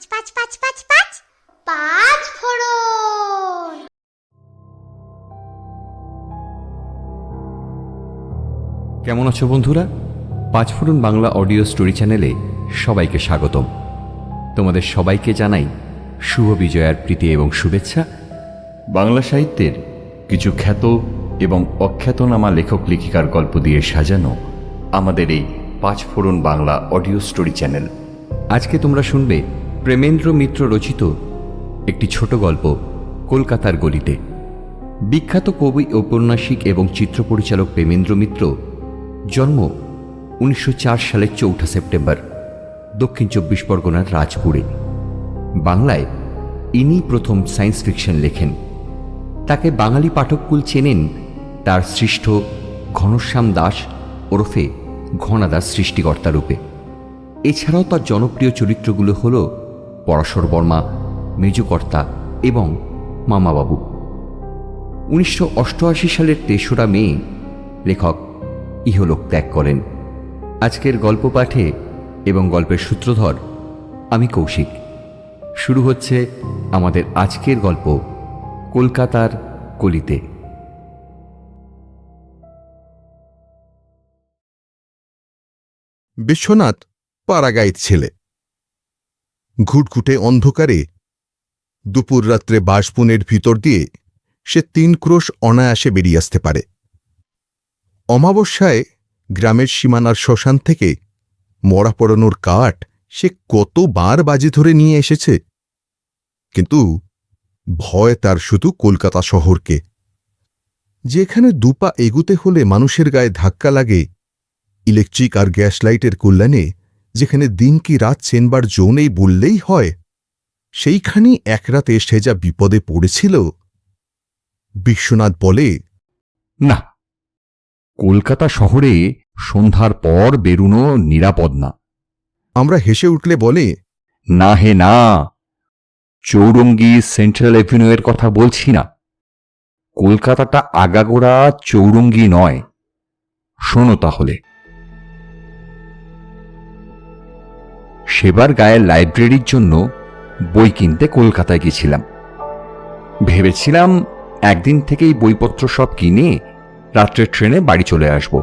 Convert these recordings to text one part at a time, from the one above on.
পাঁচ পাঁচ পাঁচ পাঁচ পাঁচ। পাঁচ ফোড়ন। কেমন আছো বন্ধুরা? পাঁচফোড়ন বাংলা অডিও স্টোরি চ্যানেলে সবাইকে স্বাগতম। তোমাদের সবাইকে জানাই শুভ বিজয়ার প্রীতি এবং শুভেচ্ছা। বাংলা সাহিত্যের কিছু খ্যাত এবং অখ্যাতনামা লেখক লেখিকার গল্প দিয়ে সাজানো আমাদের এই পাঁচ Panchphoron Bangla audio story channel. আজকে তোমরা শুনবে প্রেমেন্দ্র মিত্র রচিত একটি ছোট গল্প কলকাতার গলিতে। বিখ্যাত কবি ঔপন্যাসিক এবং চিত্র পরিচালক প্রেমেন্দ্র মিত্র জন্ম উনিশশো চার সালের চৌঠা সেপ্টেম্বর, দক্ষিণ চব্বিশ পরগনার রাজপুরে। বাংলায় ইনি প্রথম সায়েন্স ফিকশন লেখেন। তাকে বাঙালি পাঠককুল চেনেন তার সৃষ্ট ঘনশ্যাম দাস ওরফে ঘনাদাস সৃষ্টিকর্তা রূপে। এছাড়াও তার জনপ্রিয় চরিত্রগুলো হল পরাশর বর্মা, মেজুকর্তা এবং মামাবাবু। উনিশশো অষ্টআশি সালের তেসরা মে, লেখক ইহলোক ত্যাগ করেন। আজকের গল্প পাঠে এবং গল্পের সূত্রধর আমি কৌশিক। শুরু হচ্ছে আমাদের আজকের গল্প কলকাতার কলিতে। বিশ্বনাথ পাড়াগাঁয়ের ছেলে। ঘুটঘুটে অন্ধকারে। দুপুর রাত্রে বাঁশবনের ভিতর দিয়ে সে তিন ক্রোশ অনায়াসে বেরিয়ে আসতে পারে। অমাবস্যায় গ্রামের সীমানার শ্মশান থেকে মরা পড়ানোর কাঠ সে কতবার বাজি ধরে নিয়ে এসেছে। কিন্তু ভয় তার শুধু কলকাতা শহরকে। যেখানে দুপা এগুতে হলে মানুষের গায়ে ধাক্কা লাগে, ইলেকট্রিক আর গ্যাস লাইটের কল্যাণে যেখানে দিন কি রাত চেনবার জো নেই বললেই হয় সেইখানেই এক রাতে সে যা বিপদে পড়েছিল। বিশ্বনাথ বলে না কলকাতা শহরে সন্ধ্যার পর বেরুনো নিরাপদ না। আমরা হেসে উঠলে বলে না হে না চৌরঙ্গি সেন্ট্রাল এভিনিউয়ের কথা বলছি না। কলকাতাটা আগাগোড়া চৌরঙ্গি নয়। শোনো তাহলে। সেবার গায়ের লাইব্রেরির জন্য বই কিনতে কলকাতায় গেছিলাম। ভেবেছিলাম একদিন থেকেই বইপত্র সব কিনে রাত্রের ট্রেনে বাড়ি চলে আসব।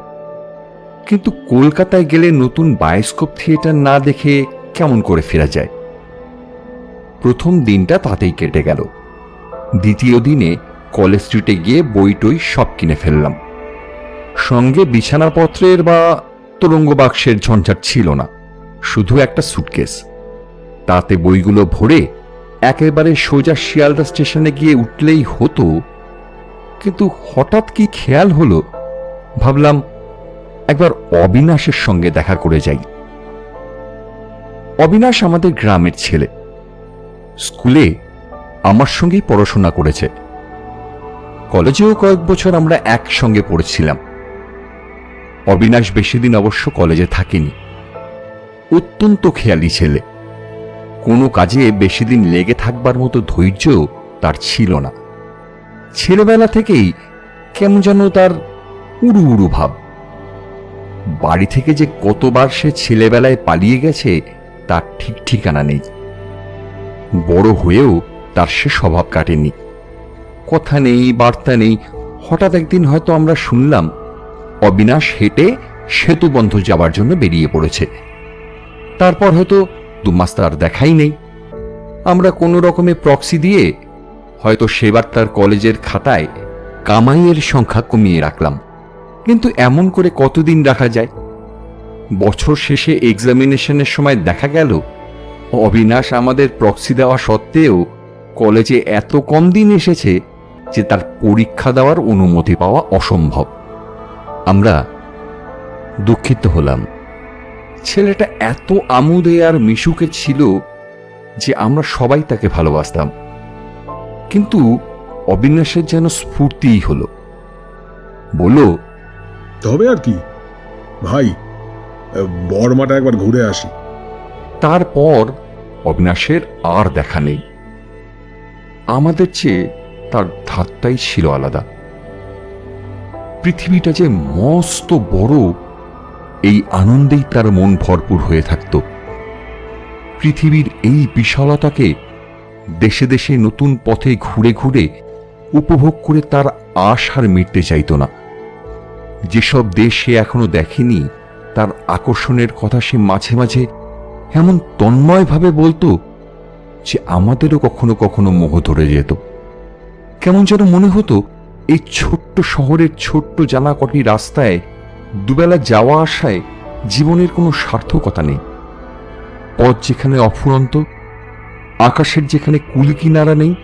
কিন্তু কলকাতায় গেলে নতুন বায়োস্কোপ থিয়েটার না দেখে কেমন করে ফেরা যায়? প্রথম দিনটা তাতেই কেটে গেল। দ্বিতীয় দিনে কলেজ স্ট্রিটে গিয়ে বই টই সব কিনে ফেললাম। সঙ্গে বিছানাপত্রের বা তোরঙ্গ বাক্সের ঝঞ্ঝাট ছিল না। শুধু একটা সুটকেস তাতে বইগুলো ভরে একেবারে সোজা শিয়ালদা স্টেশনে গিয়ে উঠলেই হতো। কিন্তু হঠাৎ কি খেয়াল হলো? ভাবলাম, একবার অবিনাশের সঙ্গে দেখা করে যাই। অবিনাশ আমাদের গ্রামের ছেলে। স্কুলে আমার সঙ্গেই পড়াশোনা করেছে। কলেজেও কয়েক বছর আমরা একসঙ্গে পড়েছিলাম। অবিনাশ বেশি দিন অবশ্য কলেজে থাকেনি। অত্যন্ত খেয়ালি ছেলে। কোনো কাজে বেশি দিন লেগে থাকবার মতো ধৈর্য তার ছিল না। ছেলেবেলা থেকেই কেমন যেন তার উড়ু উড়ু ভাব। বাড়ি থেকে যে কতবার সে ছেলেবেলায় পালিয়ে গেছে, তার ঠিক ঠিকানা নেই। বড় হয়েও তার সে স্বভাব কাটেনি। কথা নেই, বার্তা নেই। হঠাৎ একদিন হয়তো আমরা শুনলাম, অবিনাশ হেঁটে সেতুবন্ধ যাবার জন্য বেরিয়ে পড়েছে। তারপর হয়তো দু মাস তার দেখাই নেই। আমরা কোনো রকমে প্রক্সি দিয়ে হয়তো সেবার তার কলেজের খাতায় কামাইয়ের সংখ্যা কমিয়ে রাখলাম। কিন্তু এমন করে কতদিন রাখা যায়? বছর শেষে এক্সামিনেশনের সময় দেখা গেল, অবিনাশ আমাদের প্রক্সি দেওয়া সত্ত্বেও কলেজে এত কম দিন এসেছে যে তার পরীক্ষা দেওয়ার অনুমতি পাওয়া অসম্ভব। আমরা দুঃখিত হলাম। ছেলেটা এত আমুদে আর মিশুকে ছিল যে আমরা সবাই তাকে ভালোবাসতাম। কিন্তু অবিনাশের যেন স্ফূর্তিই হলো। বলল তবে আর কি। ভাই বর্মাটা একবার ঘুরে আসি। তারপর অবিনাশের আর দেখা নেই। আমাদের চেয়ে তার ধাতটাই ছিল আলাদা। পৃথিবীটা যে মস্ত বড় এই আনন্দেই তার মন ভরপুর হয়ে থাকত। পৃথিবীর এই বিশালতাকে দেশে দেশে নতুন পথে ঘুরে ঘুরে উপভোগ করে তার আশ আর মিটতে চাইত না। যেসব দেশ সে এখনও দেখেনি, তার আকর্ষণের কথা সে মাঝে মাঝে এমন তন্ময়ভাবে বলতো যে আমাদেরও কখনো কখনো মোহ ধরে যেত। কেমন যেন মনে হতো, এই ছোট্ট শহরের ছোট্ট জানা কটি রাস্তায় দুবেলা যাওয়া আসায় জীবনের কোনো সার্থকতা নেই। পথ যেখানে অফুরন্ত, আকাশের যেখানে কুল কিনারা নেই,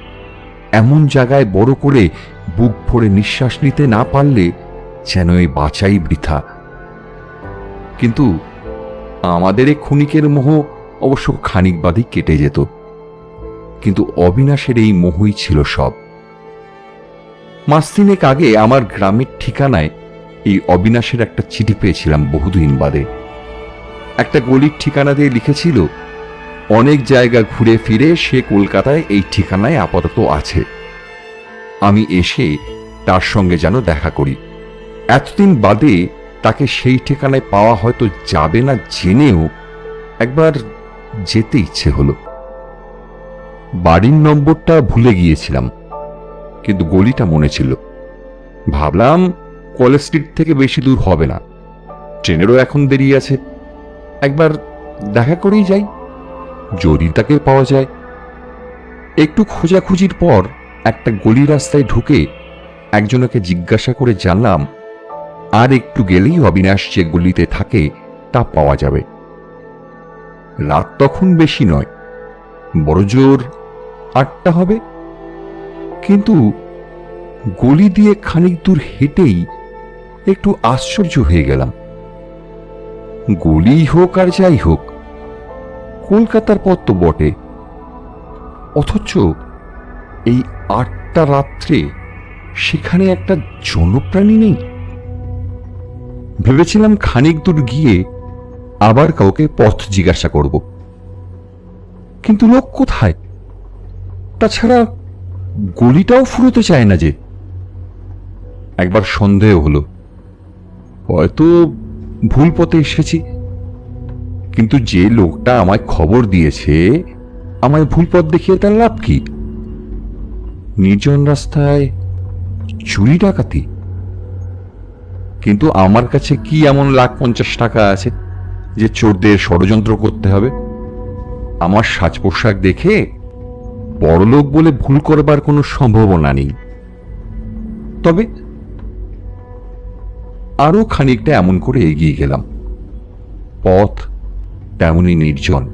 এমন জায়গায় বড় করে বুক ভরে নিঃশ্বাস নিতে না পারলে যেন এই বাঁচাই বৃথা। কিন্তু আমাদের এই ক্ষণিকের মোহ অবশ্য খানিক বাদই কেটে যেত। কিন্তু অবিনাশের এই মোহই ছিল সব। মাস তিনেক আগে আমার গ্রামের ঠিকানায় এই অবিনাশের একটা চিঠি পেয়েছিলাম বহুদিন বাদে। একটা গলির ঠিকানা দিয়ে লিখেছিল, অনেক জায়গা ঘুরে ফিরে সে কলকাতায় এই ঠিকানায় আপাতত আছে। আমি এসে তার সঙ্গে যেন দেখা করি। এতদিন বাদে তাকে সেই ঠিকানায় পাওয়া হয়তো যাবে না জেনেও একবার যেতে ইচ্ছে হলো। বাড়ির নম্বরটা ভুলে গিয়েছিলাম, কিন্তু গলিটা মনে ছিল। ভাবলাম কলেজ স্ট্রিট থেকে বেশি দূর হবে না। ট্রেনেরও এখন দেরি আছে। একবার দেখা করেই যাই। যদি তাকে পাওয়া যায়। একটু খোঁজাখুঁজির পর একটা গলি রাস্তায় ঢুকে একজনকে জিজ্ঞাসা করে জানলাম, আর একটু গেলেই অবিনাশ যে গলিতে থাকে তা পাওয়া যাবে। রাত তখন বেশি নয়। বড় জোর আটটা হবে। কিন্তু গলি দিয়ে খানিক দূর হেঁটেই একটু আশ্চর্য হয়ে গেলাম। গলি হোক আর যাই হোক, কলকাতার পথ তো বটে। অথচ এই আটটা রাত্রে সেখানে একটা জনপ্রাণী নেই। ভেবেছিলাম খানিক দূর গিয়ে আবার কাউকে পথ জিজ্ঞাসা করব। কিন্তু লোক কোথায়? তাছাড়া গলিটাও ফুরোতে চায় না যে। একবার সন্দেহ হলো। হয়তো ভুল পথে এসেছি। কিন্তু যে লোকটা আমায় খবর দিয়েছে, আমায় ভুল পথ দেখিয়ে তার লাভ কি? নির্জন রাস্তায় চুরি ডাকাতি? কিন্তু আমার কাছে কি এমন লাখ পঞ্চাশ টাকা আছে যে চোরদের ষড়যন্ত্র করতে হবে? আমার সাজ পোশাক দেখে বড়লোক বলে ভুল করবার কোনো সম্ভাবনা নেই। তবে আরও খানিকটা এমন করে এগিয়ে গেলাম। পথ তেমনই নির্জন।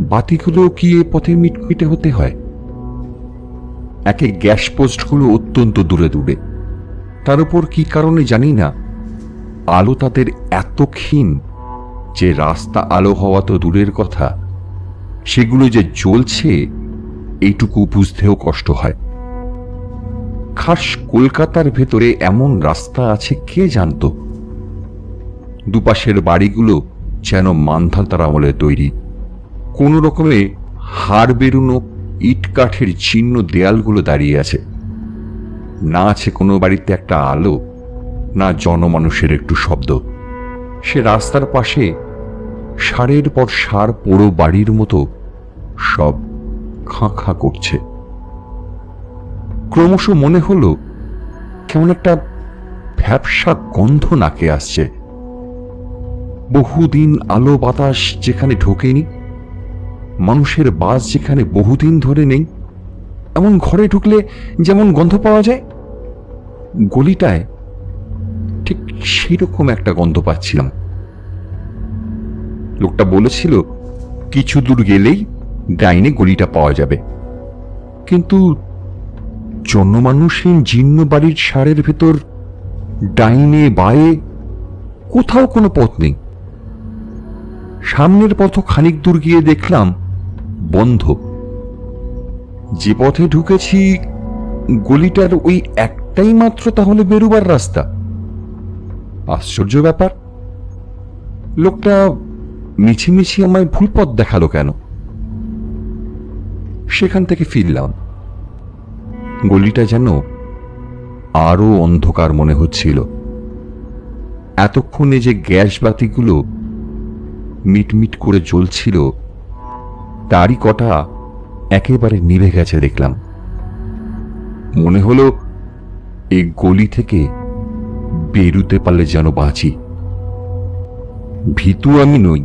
বাতিগুলো কি এ পথে মিটমিটে হতে হয়? একে গ্যাস পোস্টগুলো অত্যন্ত দূরে দূরে। তার উপর কি কারণে জানি না। আলো তাদের এত ক্ষীণ যে রাস্তা আলো হওয়া তো দূরের কথা। সেগুলো যে জ্বলছে, এইটুকু বুঝতেও কষ্ট হয়। খাস কলকাতার ভেতরে এমন রাস্তা আছে কে জানত? দুপাশের বাড়িগুলো যেন মান্ধাতার আমলে তৈরি। কোন রকমে হাড় বেরুনো ইট কাঠের চিহ্ন দেয়ালগুলো দাঁড়িয়ে আছে। না আছে কোনো বাড়িতে একটা আলো, না জনমানুষের একটু শব্দ। সে রাস্তার পাশে সারের পর সার পোড়ো বাড়ির মতো সব খাঁ খাঁ করছে। ক্রমশ মনে হলো, কেমন একটা ভ্যাবসা গন্ধ নাকে আসছে। বহুদিন আলো বাতাস যেখানে ঢোকেনি, মানুষের বাস যেখানে বহুদিন ধরে নেই, এমন ঘরে ঢুকলে যেমন গন্ধ পাওয়া যায়, গলিটায় ঠিক সেরকম একটা গন্ধ পাচ্ছিলাম। লোকটা বলেছিল, কিছু দূর গেলেই ডাইনে গলিটা পাওয়া যাবে। কিন্তু জনমানুষহীন জীর্ণ বাড়ির সারের ভেতর, ডাইনে বায়ে কোথাও কোনো পথ নেই। সামনের পথ খানিক দূর গিয়ে দেখলাম বন্ধ। যে পথে ঢুকেছি, গলিটার ওই একটাই মাত্র তাহলে বেরুবার রাস্তা। আশ্চর্য ব্যাপার, লোকটা মিছিমিছি আমায় ভুল পথ দেখাল কেন? সেখান থেকে ফিরলাম। গলিটা যেন আরও অন্ধকার মনে হচ্ছিল। এতক্ষণে যে গ্যাস বাতিগুলো মিটমিট করে জ্বলছিল, তারই কটা একেবারে নিভে গেছে দেখলাম। মনে হলো এই গলি থেকে বেরুতে পারলে যেন বাঁচি। ভীতু আমি নই,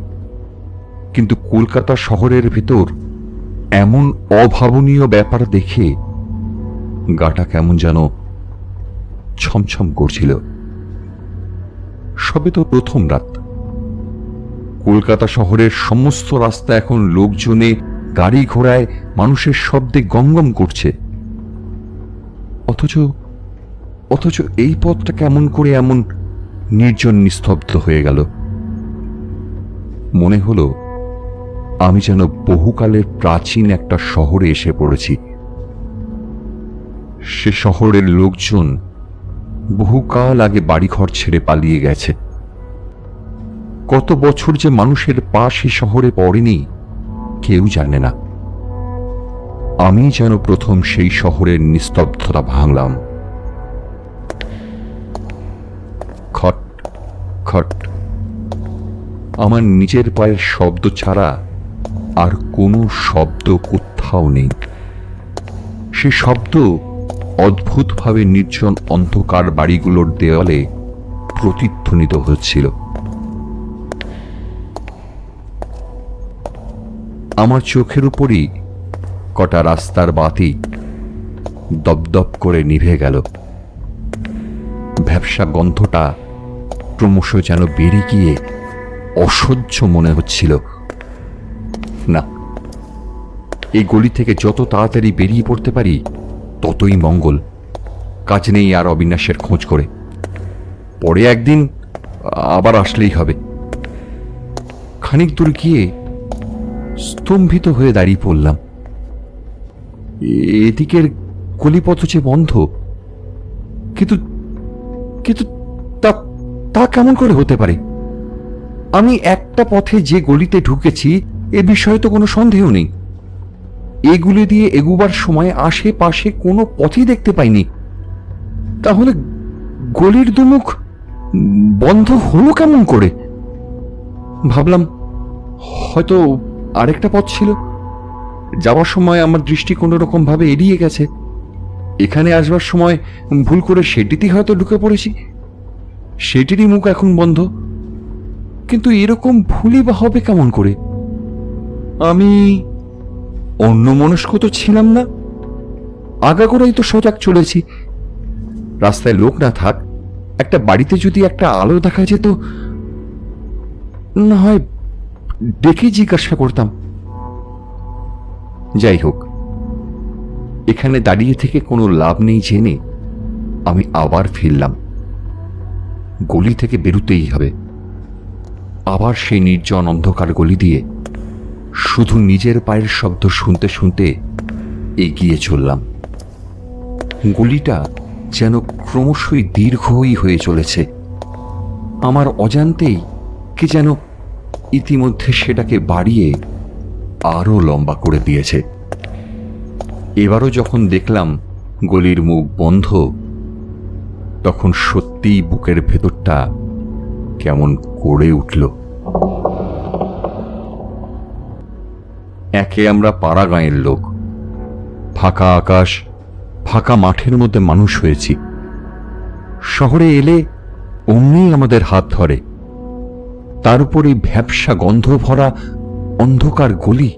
কিন্তু কলকাতা শহরের ভেতর এমন অভাবনীয় ব্যাপার দেখে গাটা কেমন যেন ছমছম করছিল। সবে তো প্রথম রাত। কলকাতা শহরের সমস্ত রাস্তা এখন লোকজনে গাড়ি ঘোড়ায় মানুষের শব্দে গমগম করছে। অথচ অথচ এই পথটা কেমন করে এমন নির্জন নিস্তব্ধ হয়ে গেল। মনে হলো, আমি যেন বহুকালের প্রাচীন একটা শহরে এসে পড়েছি। সে শহরের লোকজন বহুকাল আগে বাড়িঘর ছেড়ে পালিয়ে গেছে। কত বছর যে মানুষের পা সে শহরে পড়েনি, কেউ জানে না। আমি যেন প্রথম সেই শহরের নিস্তব্ধতা ভাঙলাম। খট খট। আমার নিজের পায়ের শব্দ ছাড়া আর কোনো শব্দ কোথাও নেই। সে শব্দ অদ্ভুতভাবে নির্জন অন্ধকার বাড়িগুলোর দেওয়ালে প্রতিধ্বনিত হচ্ছিল। আমার চোখের উপরই কটা রাস্তার বাতি দপদপ করে নিভে গেল। ব্যবসা গন্ধটা ক্রমশ যেন বেড়ে গিয়ে অসহ্য মনে হচ্ছিল। না, এই গলি থেকে যত তাড়াতাড়ি বেরিয়ে পড়তে পারি ততই মঙ্গল। কাজ নেই আর অবিনাশের খোঁজ করে। পরে একদিন আবার আসলেই হবে। খানিক দূর গিয়ে স্তম্ভিত হয়ে দাঁড়িয়ে পড়লাম। এদিকের গলিপথ যে বন্ধ, কিন্তু কিন্তু তা তা কেমন করে হতে পারে? আমি একটা পথে যে গলিতে ঢুকেছি, এ বিষয়ে তো কোনো সন্দেহ নেই। এগুলি দিয়ে এগুবার সময় আশেপাশে কোনো পথই দেখতে পাইনি। তাহলে গলির দুমুখ বন্ধ হলো কেমন করে? ভাবলাম হয়তো আরেকটা পথ ছিল। যাওয়ার সময় আমার দৃষ্টি কোনো রকম ভাবে এড়িয়ে গেছে। এখানে আসবার সময় ভুল করে সেটিতেই হয়তো ঢুকে পড়েছি। সেটিরই মুখ এখন বন্ধ। কিন্তু এরকম ভুলই বা হবে কেমন করে? আমি অন্য মনস্ক তো ছিলাম না। আগাগোড়াই তো সজাগ চলেছি। রাস্তায় লোক না থাক, একটা বাড়িতে যদি একটা আলো দেখা যেত, না হয় ডেকে জিজ্ঞাসা করতাম। যাই হোক, এখানে দাঁড়িয়ে থেকে কোনো লাভ নেই জেনে আমি আবার ফিরলাম। গলি থেকে বেরুতেই হবে। আবার সেই নির্জন অন্ধকার গলি দিয়ে শুধু নিজের পায়ের শব্দ শুনতে শুনতে এগিয়ে চললাম। গলিটা যেন ক্রমশই দীর্ঘই হয়ে চলেছে। আমার অজান্তেই কি যেন ইতিমধ্যে সেটাকে বাড়িয়ে আরও লম্বা করে দিয়েছে। এবারও যখন দেখলাম গলির মুখ বন্ধ, তখন সত্যিই বুকের ভেতরটা কেমন করে উঠল। একে আমরা পাড়া গাঁয়ের লোক। ফাঁকা আকাশ, ফাঁকা মাঠের মধ্যে মানুষ হয়েছি। শহরে এলে অমনি আমাদের হাত ধরে। তার উপরে ভ্যাবসা গন্ধ ভরা অন্ধকার গলি।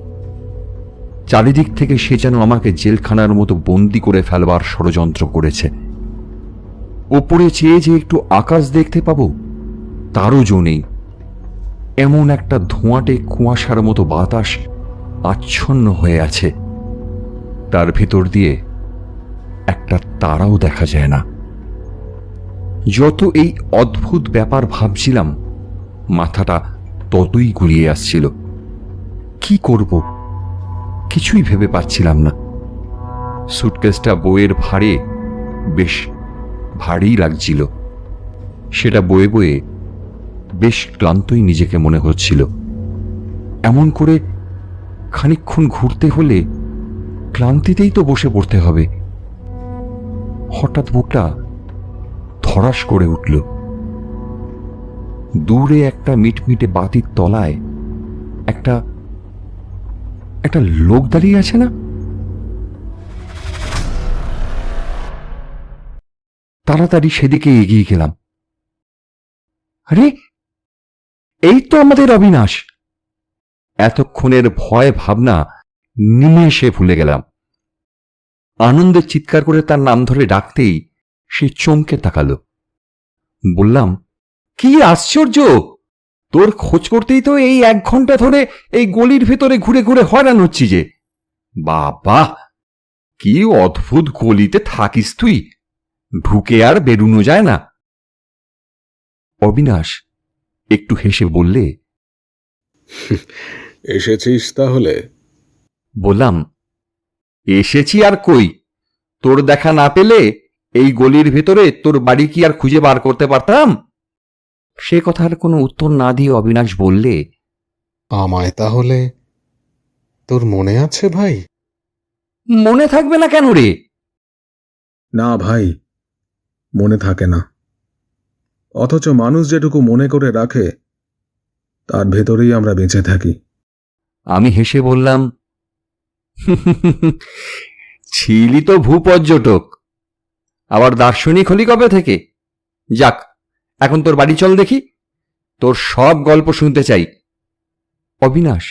চারিদিক থেকে সে যেন আমাকে জেলখানার মতো বন্দি করে ফেলবার ষড়যন্ত্র করেছে। ওপরে চেয়ে যে একটু আকাশ দেখতে পাবো, তারও জো নেই। এমন একটা ধোঁয়াটে কুয়াশার মতো বাতাস আচ্ছন্ন হয়ে আছে। তার ভিতর দিয়ে একটা তারাও দেখা যায় না। যত এই অদ্ভুত ব্যাপার ভাবছিলাম, মাথাটা ততই গুলিয়ে আসছিল। কি করব? কিছুই ভেবে পাচ্ছিলাম না। সুটকেসটা বইয়ের ভারে বেশ ভারী লাগছিল। সেটা বয়ে বয়ে বেশ ক্লান্তই নিজেকে মনে হচ্ছিল। এমন করে খানিকক্ষণ ঘুরতে হলে ক্লান্তিতেই তো বসে পড়তে হবে। হঠাৎ বুকটা ধরাস করে উঠল। দূরে একটা মিটমিটে বাতির তলায় একটা একটা লোক দাঁড়িয়ে আছে না? তাড়াতাড়ি সেদিকে এগিয়ে গেলাম। আরে, এই তো আমাদের অবিনাশ। এতক্ষণের ভয় ভাবনা নিমেষে ভুলে গেলাম। আনন্দে চিৎকার করে তার নাম ধরে ডাকতেই সে চমকে তাকালো। বললাম, কি আশ্চর্য! তোর খোঁজ করতেই তো এই এক ঘণ্টা ধরে এই গলির ভেতরে ঘুরে ঘুরে হয়রান হচ্ছি যে। বাবা! কি অদ্ভুত গলিতে থাকিস তুই! ঢুকে আর বেরুনো যায় না! অবিনাশ একটু হেসে বললে এসেছিস তাহলে? বললাম এসেছি আর কই? তোর দেখা না পেলে এই গলির ভেতরে তোর বাড়ি কি আর খুঁজে বার করতে পারতাম? সে কথার কোনো উত্তর না দিয়ে অবিনাশ বললে আমায় তাহলে তোর মনে আছে ভাই? মনে থাকবে না কেন রে? না ভাই মনে থাকে না। অথচ মানুষ যেটুকু মনে করে রাখে তার ভেতরেই আমরা বেঁচে থাকি। আমি হেসে বললাম ছিলি তো ভূপর্যটক আবার দার্শনিক হলি কবে থেকে? যাক এখন তোর বাড়ি চল দেখি তোর সব গল্প শুনতে চাই। অবিনাশ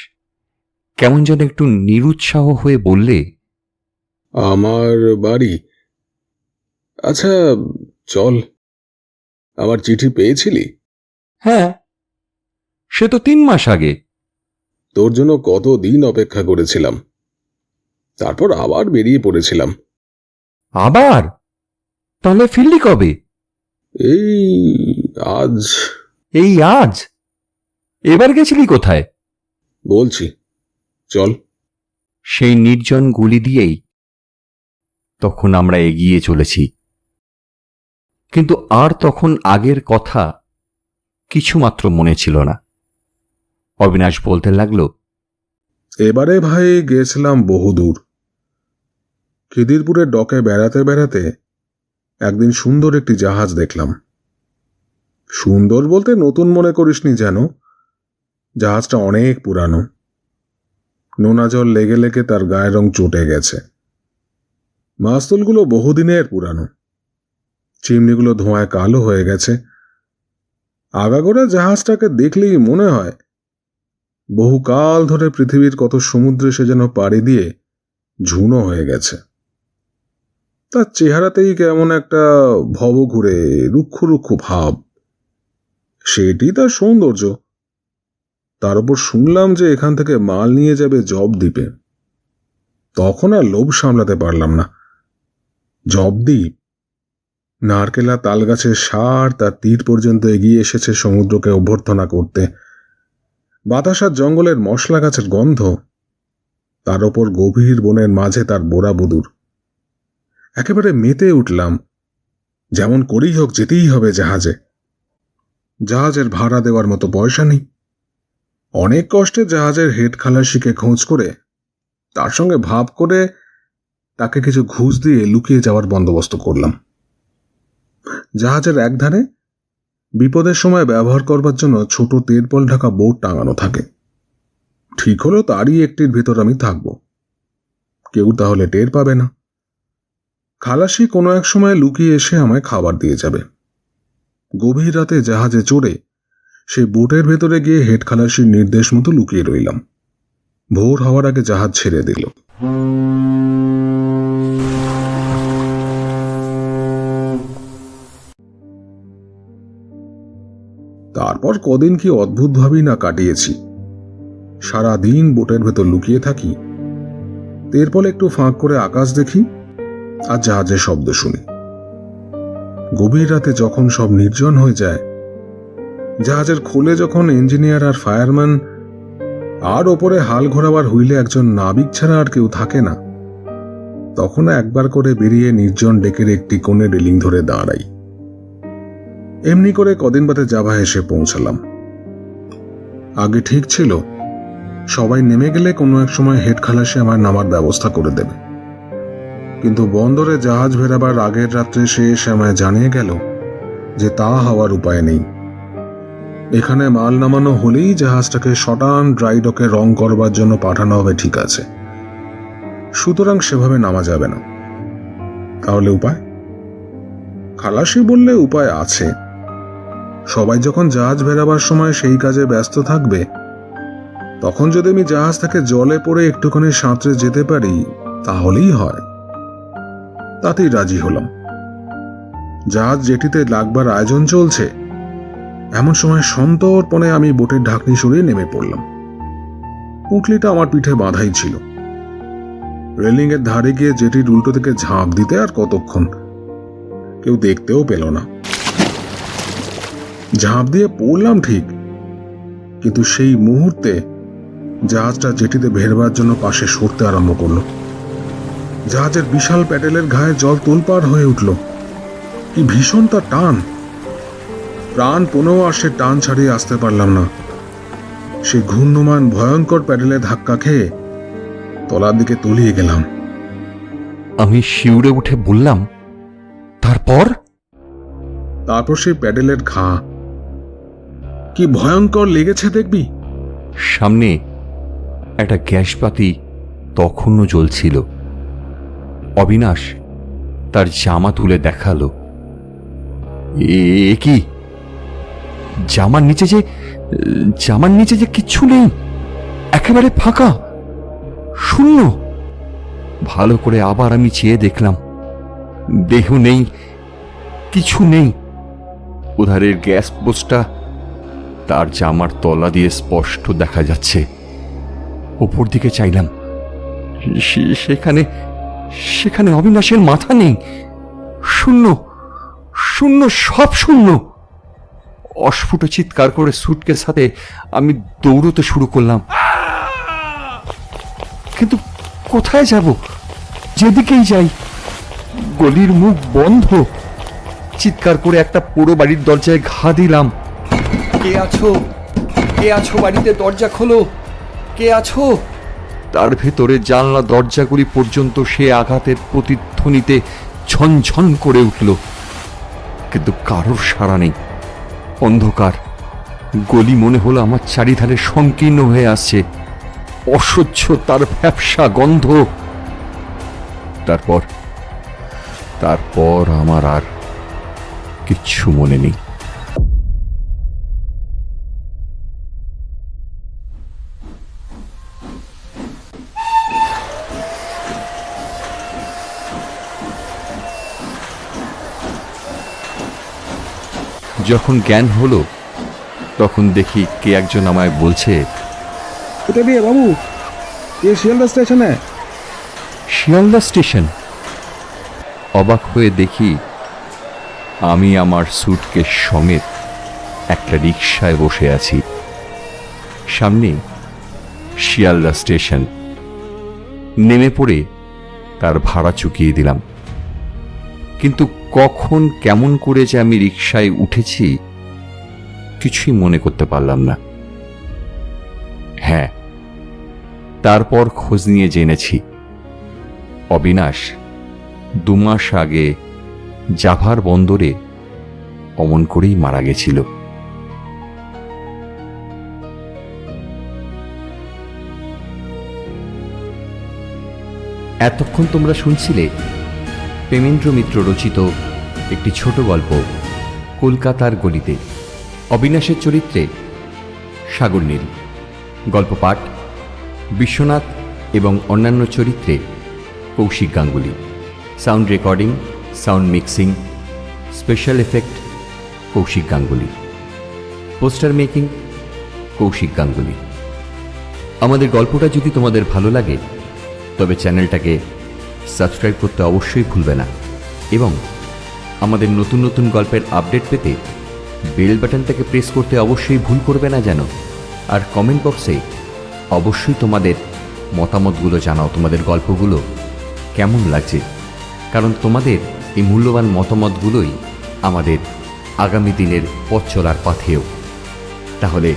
কেমন যেন একটু নিরুৎসাহ হয়ে বললে আমার বাড়ি? আচ্ছা চল। আমার চিঠি পেয়েছিলি? হ্যাঁ সে তো তিন মাস আগে। তোর জন্য কত দিন অপেক্ষা করেছিলাম। তারপর আবার বেরিয়ে পড়েছিলাম। আবার? তাহলে ফিরলি কবে? এই আজ। এই আজ? এবার গেছিলি কোথায়? বলছি চল। সেই নির্জন গুলি দিয়েই তখন আমরা এগিয়ে চলেছি। কিন্তু আর তখন আগের কথা কিছুমাত্র মনে ছিল না। অবিনাশ বলতে লাগল, এবারে ভাই গেছিলাম বহুদূর খিদিরপুরের ডকে বেড়াতে বেড়াতে একদিন সুন্দর একটি জাহাজ দেখলাম। সুন্দর বলতে নতুন মনে করিসনি যেন, জাহাজটা অনেক পুরানো। নোনা জল লেগে লেগে তার গায়ের রং চটে গেছে। মাস্তুলগুলো বহুদিনের পুরানো। চিমনিগুলো ধোঁয়ায় কালো হয়ে গেছে। আগাগোড়া জাহাজটাকে দেখলেই মনে হয় বহুকাল ধরে পৃথিবীর কত সমুদ্রে সে যেন পাড়ি দিয়ে ঝুনো হয়ে গেছে। তার চেহারাতেই কেমন একটা ভব ঘুরে রুক্ষ রুক্ষ ভাব। সেটি তার সৌন্দর্য। তার উপর শুনলাম যে এখান থেকে মাল নিয়ে যাবে জব দ্বীপে। তখন আর লোভ সামলাতে পারলাম না। জবদ্বীপ নারকেলা তালগাছের সার তার তীর পর্যন্ত এগিয়ে এসেছে সমুদ্রকে অভ্যর্থনা করতে। বাতাসার জঙ্গলের মশলা গাছের গন্ধ। তার ওপর গভীর বনের মাঝে তার বোরা বদুর। একেবারে মেতে উঠলাম। যেমন করেই হোক যেতেই হবে জাহাজে। জাহাজের ভাড়া দেওয়ার মতো পয়সা নেই। অনেক কষ্টে জাহাজের হেড খালাসিকে খোঁজ করে, তার সঙ্গে ভাব করে তাকে কিছু ঘুষ দিয়ে লুকিয়ে যাওয়ার বন্দোবস্ত করলাম। জাহাজের একধারে বিপদের সময় ব্যবহার করবার জন্য ছোট তেরপল ঢাকা বোর্ড টাঙানো থাকে। ঠিক হলো তারই একটির ভেতর আমি থাকব। কেউ তাহলে টের পাবে না। খালাসি কোনো এক সময় লুকিয়ে এসে আমায় খাবার দিয়ে যাবে। গভীর রাতে জাহাজে চড়ে সে বোটের ভেতরে গিয়ে হেড খালাসির নির্দেশ মতো লুকিয়ে রইলাম। ভোর হওয়ার আগে জাহাজ ছেড়ে দিল। তারপর কদিন কি অদ্ভুতভাবেই না কাটিয়েছি। সারা দিন বোটের ভেতর লুকিয়ে থাকি। এরপর একটু ফাঁক করে আকাশ দেখি আর জাহাজের শব্দ শুনি। গভীর রাতে যখন সব নির্জন হয়ে যায়, জাহাজের খোলে যখন ইঞ্জিনিয়ার আর ফায়ারম্যান আর ওপরে হাল ঘোরাবার হইলে একজন নাবিক ছাড়া আর কেউ থাকে না তখন একবার করে বেরিয়ে নির্জন ডেকের একটি কোণে রেলিং ধরে দাঁড়াই। এমনি করে কদিন বাদে জাভা এসে পৌঁছালাম। আগে ঠিক ছিল, সবাই নেমে গেলে কোনো এক সময় হেড খালাসে আমার নামার ব্যবস্থা করে দেবে। কিন্তু বন্দরে জাহাজ ভেরাবার আগের রাত্রে সে এসে আমায় জানিয়ে গেল যে তা হওয়ার উপায় নেই। এখানে মাল নামানো হলেই জাহাজটাকে শটান ড্রাই ডকে রং করবার জন্য পাঠানো হবে ঠিক আছে। সুতরাং সেভাবে নামা যাবে না। তাহলে উপায়? খালাসি বললে উপায় আছে। সবাই যখন জাহাজ বেরাবার সময় সেই কাজে ব্যস্ত থাকবে, তখন যদি আমি জাহাজ থেকে জলে পড়ে একটুখানি সাঁতরে যেতে পারি, তাহলেই হয়। তাতেই রাজি হলাম। জাহাজ যেটিতে লাগবার আয়োজন চলছে, এমন সময় সন্তর্পণে আমি বোটের ঢাকনি সরিয়ে নেমে পড়লাম। পুঁটলিটা আমার পিঠে বাঁধাই ছিল। রেলিং এর ধারে গিয়ে জেটির উল্টো থেকে ঝাঁপ দিতে আর কতক্ষণ, কেউ দেখতেও পেল না। ঝাঁপ দিয়ে পড়লাম ঠিক। কিন্তু সেই মুহূর্তে জাহাজটা জেটিতে ভেরবার জন্য পাশে সরতে আরম্ভ করল। জাহাজের বিশাল প্যাডেলের ঘায়ে জল তোলপাড় হয়ে উঠল। কি ভীষণ তার টান। প্রাণ পনেও আর সে টান ছাড়িয়ে আসতে পারলাম না। সে ঘূর্ণমান ভয়ঙ্কর প্যাডেলে ধাক্কা খেয়ে তলার দিকে তলিয়ে গেলাম। আমি শিউরে উঠে বললাম তারপর? তারপর সেই প্যাডেলের ঘা কি ভয়ঙ্কর লেগেছে দেখবি? সামনে একটা গ্যাস বাতি তখনও জ্বলছিল। অবিনাশ তার জামা তুলে দেখাল। এ কি? জামার নিচে যে, জামার নিচে যে কিচ্ছু নেই, একেবারে ফাঁকা, শূন্য। ভালো করে আবার আমি চেয়ে দেখলাম, দেহ নেই, কিছু নেই। উধারের গ্যাস পোস্টটা তার জামার তলা দিয়ে স্পষ্ট দেখা যাচ্ছে। ওপর দিকে চাইলাম সেখানে সেখানে অবিনাশের মাথা নেই। শূন্য শূন্য, সব শূন্য। অস্ফুট চিৎকার করে সুটকের সাথে আমি দৌড়তে শুরু করলাম। কিন্তু কোথায় যাব? যেদিকেই যাই, গলির মুখ বন্ধ। চিৎকার করে একটা পুরো বাড়ির দরজায় ঘা দিলাম। কে আছো? কে আছো বাড়িতে? দরজা খোলো। কে আছো? তার ভেতরে জানলা দরজাগুলি পর্যন্ত সে আঘাতের প্রতিধ্বনিতে ঝনঝন করে উঠল। কিন্তু কারোর সাড়া নেই। অন্ধকার। গলি মনে হলো আমার চারিধারে সংকীর্ণ হয়ে আসছে অসহ্য তার ব্যবসা গন্ধ। তারপর? তারপর আমার আর কিচ্ছু মনে নেই। যখন জ্ঞান হলো তখন দেখি কে একজন আমায় বলছে বাবু? এ শিয়ালদা স্টেশনে? শিয়ালদা স্টেশন। অবাক হয়ে দেখি আমি আমার সুটকেস সমেত একটা রিক্সায় বসে আছি। সামনে শিয়ালদা স্টেশন। নেমে পড়ে তার ভাড়া চুকিয়ে দিলাম। কিন্তু কখন কেমন করে যে আমি রিক্সায় উঠেছি, কিছুই মনে করতে পারলাম না। হ্যাঁ তারপর খোঁজ নিয়ে জেনেছি। অবিনাশ দুমাস আগে জাভার বন্দরে অমন করেই মারা গেছিল। এতক্ষণ তোমরা শুনছিলে প্রেমেন্দ্র মিত্র রচিত একটি ছোট গল্প কলকাতার গলিতে। অবিনাশের চরিত্রে সাগর নীল। গল্প পাঠ, বিশ্বনাথ এবং অন্যান্য চরিত্রে Kaushik Ganguly. Sound recording, sound mixing, special effect, Kaushik Ganguly. Poster making, Kaushik Ganguly. আমাদের গল্পটা যদি তোমাদের ভালো লাগে, তবে চ্যানেলটাকে সাবস্ক্রাইব করতে অবশ্যই ভুলবে না। এবং আমাদের নতুন নতুন গল্পের আপডেট পেতে বেল বাটনটাকে প্রেস করতে অবশ্যই ভুল করবে না যেন আর কমেন্ট বক্সে অবশ্যই তোমাদের মতামতগুলো জানাও, তোমাদের গল্পগুলো কেমন লাগছে। কারণ তোমাদের এই মূল্যবান মতামতগুলোই আমাদের আগামী দিনের পথ চলার পাথেও। তাহলে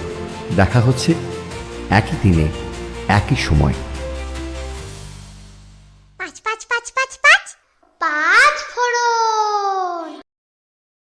দেখা হচ্ছে একই দিনে, একই সময়।